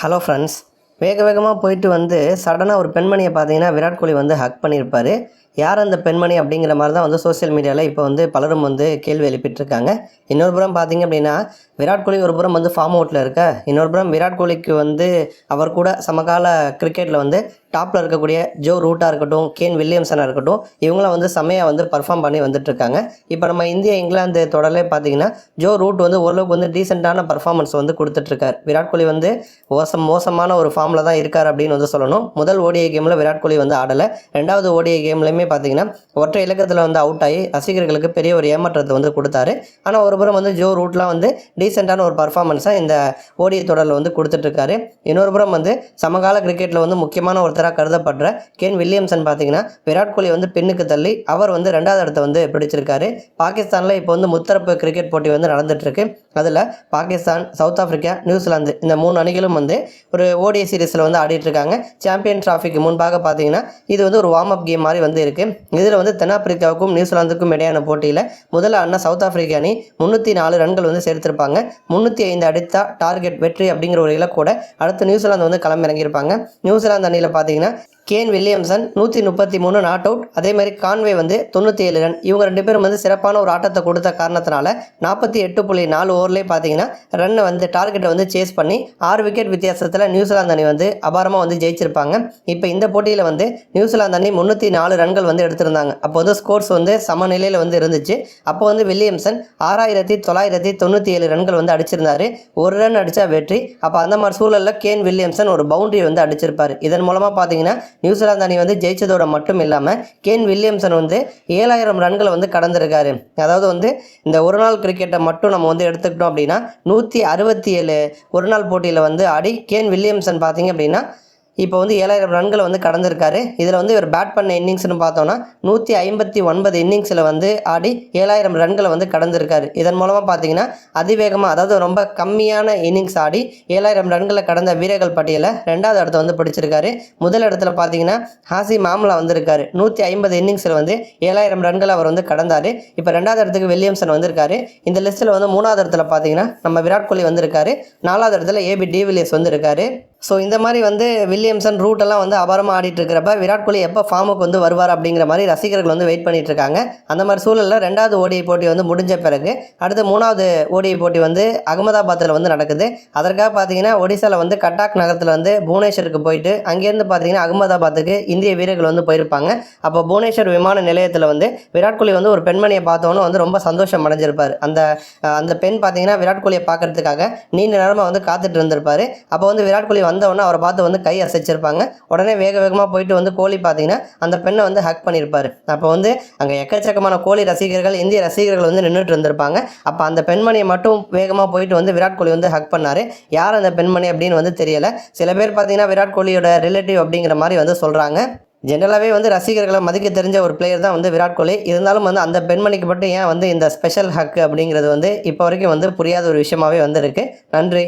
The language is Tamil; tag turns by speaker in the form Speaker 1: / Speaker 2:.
Speaker 1: ஹலோ ஃப்ரெண்ட்ஸ் வேக வேகமாக போயிட்டு வந்து சடனாக ஒரு பெண்மணியை பார்த்தீங்கன்னா விராட் கோலி வந்து ஹக் பண்ணியிருப்பார். யார் அந்த பெண்மணி அப்படிங்கிற மாதிரி தான் வந்து சோஷியல் மீடியாவில் இப்போ வந்து பலரும் வந்து கேள்வி எழுப்பிட்டுருக்காங்க. இன்னொரு புறம் பார்த்தீங்க அப்படின்னா விராட் கோலி ஒரு புறம் வந்து ஃபார்ம் அவுட்டில் இருக்க. இன்னொரு புறம் விராட் கோலிக்கு வந்து அவர் கூட சமகால கிரிக்கெட்டில் வந்து டாப்பில் இருக்கக்கூடிய ஜோ ரூட்டாக இருக்கட்டும் கேன் வில்லியம்சனாக இருக்கட்டும் இவங்களாம் வந்து செம்மையாக வந்து பர்ஃபார்ம் பண்ணி வந்துட்டுருக்காங்க. இப்போ நம்ம இந்தியா இங்கிலாந்து தொடரிலே பார்த்தீங்கன்னா ஜோ ரூட் வந்து ஓரளவுக்கு வந்து டீசெண்டான பர்ஃபார்மன்ஸ் வந்து கொடுத்துட்ருக்கார் விராட் கோலி வந்து மோசம் மோசமான ஒரு ஃபார்மில் தான் இருக்கார் அப்படின்னு வந்து சொல்லணும். முதல் ஓடிஐ கேமில் விராட் கோலி வந்து ஆடலை. ரெண்டாவது ஓடிஐ கேம்லையுமே பார்த்தீங்கன்னா ஒற்றை இலக்கத்தில் வந்து அவுட் ஆகி ரசிகர்களுக்கு பெரிய ஒரு ஏமாற்றத்தை வந்து கொடுத்தாரு. ஆனால் ஒரு புறம் வந்து ஜோ ரூட்லாம் வந்து டீசெண்டான ஒரு பர்ஃபார்மன்ஸாக இந்த ஓடிய தொடரில் வந்து கொடுத்துட்ருக்காரு. இன்னொரு புறம் வந்து சமகால கிரிக்கெட்டில் வந்து முக்கியமான ஒருத்தராக கருதப்படுற கேன் வில்லியம்சன் பார்த்தீங்கன்னா விராட் கோலி வந்து பின்னுக்கு தள்ளி அவர் வந்து ரெண்டாவது இடத்த வந்து பிடிச்சிருக்காரு. பாகிஸ்தானில் இப்போ வந்து முத்தரப்பு கிரிக்கெட் போட்டி வந்து நடந்துட்டுருக்கு அதில் பாகிஸ்தான் சவுத் ஆஃப்ரிக்கா நியூசிலாந்து இந்த மூணு அணிகளும் வந்து ஒரு ஓடிய சீரீஸில் வந்து ஆடிட்டு இருக்காங்க சாம்பியன் டிராஃபிக்கு முன்பாக பார்த்தீங்கன்னா இது வந்து ஒரு வார்ம் அப் கேம் மாதிரி வந்து இருக்கு. இதில் வந்து தென்னாப்பிரிக்காவுக்கும் நியூசிலாந்துக்கும் இடையான போட்டியில் முதல் அண்ணா சவுத் ஆப்பிரிக்கா அணி முந்நூற்றி நாலு ரன்கள் வந்து சேர்த்திருப்பாங்க. முந்நூற்றி ஐந்து அடித்தா டார்கெட் வெற்றி அப்படிங்கிற ஒரு இலக்கோட அடுத்து நியூசிலாந்து வந்து களமிறங்கியிருப்பாங்க நியூசிலாந்து அணியில் பார்த்தீங்கன்னா கேன் வில்லியம்சன் நூற்றி முப்பத்தி மூணு நாட் அவுட் அதே மாதிரி கான்வே வந்து தொண்ணூற்றி ஏழு ரன் இவங்க ரெண்டு பேரும் வந்து சிறப்பான ஒரு ஆட்டத்தை கொடுத்த காரணத்தினால நாற்பத்தி எட்டு புள்ளி நாலு ஓவர்லேயே பார்த்தீங்கன்னா ரன்னை வந்து டார்கெட்டை வந்து சேஸ் பண்ணி ஆறு விக்கெட் வித்தியாசத்தில் நியூசிலாந்து அணி வந்து அபாரமாக வந்து ஜெயிச்சிருப்பாங்க. இப்போ இந்த போட்டியில் வந்து நியூசிலாந்து அணி முந்நூற்றி நாலு ரன்கள் வந்து எடுத்திருந்தாங்க. அப்போ வந்து ஸ்கோர்ஸ் வந்து சமநிலையில் வந்து இருந்துச்சு. அப்போ வந்து வில்லியம்சன் ஆறாயிரத்தி தொள்ளாயிரத்தி தொண்ணூற்றி ஏழு ரன்கள் வந்து அடிச்சிருந்தாரு. ஒரு ரன் அடித்தா வெற்றி. அப்போ அந்த மாதிரி சூழலில் கேன் வில்லியம்சன் ஒரு பவுண்டரி வந்து அடிச்சிருப்பார். இதன் மூலமாக பார்த்தீங்கன்னா நியூசிலாந்து அணி வந்து ஜெயிச்சதோட மட்டும் இல்லாமல் கேன் வில்லியம்சன் வந்து ஏழாயிரம் ரன்களை வந்து கடந்திருக்காரு. அதாவது வந்து இந்த ஒரு நாள் கிரிக்கெட்டை மட்டும் நம்ம வந்து எடுத்துக்கிட்டோம் அப்படின்னா நூற்றி அறுபத்தி ஏழு ஒரு நாள் போட்டியில் வந்து ஆடி கேன் வில்லியம்சன் பார்த்தீங்க அப்படின்னா இப்போ வந்து ஏழாயிரம் ரன்களை வந்து கடந்திருக்காரு. இதில் வந்து இவர் பேட் பண்ண இன்னிங்ஸ்னு பார்த்தோன்னா நூற்றி ஐம்பத்தி ஒன்பது இன்னிங்ஸில் வந்து ஆடி ஏழாயிரம் ரன்களை வந்து கடந்திருக்காரு. இதன் மூலமாக பார்த்தீங்கன்னா அதிவேகமாக அதாவது ரொம்ப கம்மியான இன்னிங்ஸ் ஆடி ஏழாயிரம் ரன்களை கடந்த வீரர்கள் பட்டியலில் ரெண்டாவது இடத்த வந்து பிடிச்சிருக்காரு. முதல் இடத்துல பார்த்தீங்கன்னா ஹாசி மாம்லா வந்திருக்காரு. நூற்றி ஐம்பது இன்னிங்ஸில் வந்து ஏழாயிரம் ரன்களை அவர் வந்து கடந்தார். இப்போ ரெண்டாவது இடத்துக்கு வில்லியம்சன் வந்திருக்காரு. இந்த லிஸ்ட்டில் வந்து மூணாவது இடத்துல பார்த்தீங்கன்னா நம்ம விராட் கோலி வந்திருக்காரு. நாலாவது இடத்துல ஏபி டிவிலியர்ஸ் வந்திருக்காரு. ஸோ இந்த மாதிரி வந்து வில்லியம்சன் ரூட் எல்லாம் வந்து அபாரமாக ஆடிட்டு இருக்கிறப்ப விராட் கோலி எப்போ ஃபார்முக்கு வந்து வருவார் அப்படிங்கிற மாதிரி ரசிகர்கள் வந்து வெயிட் பண்ணிட்டு இருக்காங்க அந்த மாதிரி சூழலில் ரெண்டாவது ஓடிஐ போட்டி வந்து முடிஞ்ச பிறகு அடுத்து மூணாவது ஓடிஐ போட்டி வந்து அகமதாபாத்தில் வந்து நடக்குது. அதற்காக பார்த்தீங்கன்னா ஒடிசாவில் வந்து கட்டாக் நகரத்தில் வந்து புவனேஸ்வருக்கு போயிட்டு அங்கேருந்து பார்த்தீங்கன்னா அகமதாபாத்துக்கு இந்திய வீரர்கள் வந்து போயிருப்பாங்க. அப்போ புவனேஸ்வர் விமான நிலையத்தில் வந்து விராட் கோலி வந்து ஒரு பெண்மணியை பார்த்தோன்னு வந்து ரொம்ப சந்தோஷம் அடைஞ்சிருப்பார். அந்த அந்த பெண் பார்த்தீங்கன்னா விராட் கோலியை பார்க்கறதுக்காக நீண்ட நேரமாக வந்து காத்துட்டு இருந்திருப்பார். அப்போ வந்து விராட் கோலி வந்தவொடனே அவரை பார்த்து வந்து கை அசைச்சிருப்பாங்க. உடனே வேக வேகமாக போயிட்டு வந்து கோலி பார்த்தீங்கன்னா அந்த பெண்ணை வந்து ஹக் பண்ணியிருப்பார் அப்போ வந்து அங்கே எக்கச்சக்கமான கோலி ரசிகர்கள் இந்திய ரசிகர்கள் வந்து நின்றுட்டு இருந்திருப்பாங்க. அப்போ அந்த பெண்மணியை மட்டும் வேகமாக போயிட்டு வந்து விராட் கோலி வந்து ஹக் பண்ணார். யார் அந்த பெண்மணி அப்படின்னு வந்து தெரியலை. சில பேர் பார்த்தீங்கன்னா விராட் கோலியோட ரிலேட்டிவ் அப்படிங்கிற மாதிரி வந்து சொல்கிறாங்க ஜென்ரலாகவே வந்து ரசிகர்களை மதிக்க தெரிஞ்ச ஒரு பிளேயர் தான் வந்து விராட் கோலி. இருந்தாலும் வந்து அந்த பெண்மணிக்கு மட்டும் ஏன் வந்து இந்த ஸ்பெஷல் ஹக் அப்படிங்கிறது வந்து இப்போ வரைக்கும் வந்து புரியாத ஒரு விஷயமாவே வந்து நன்றி.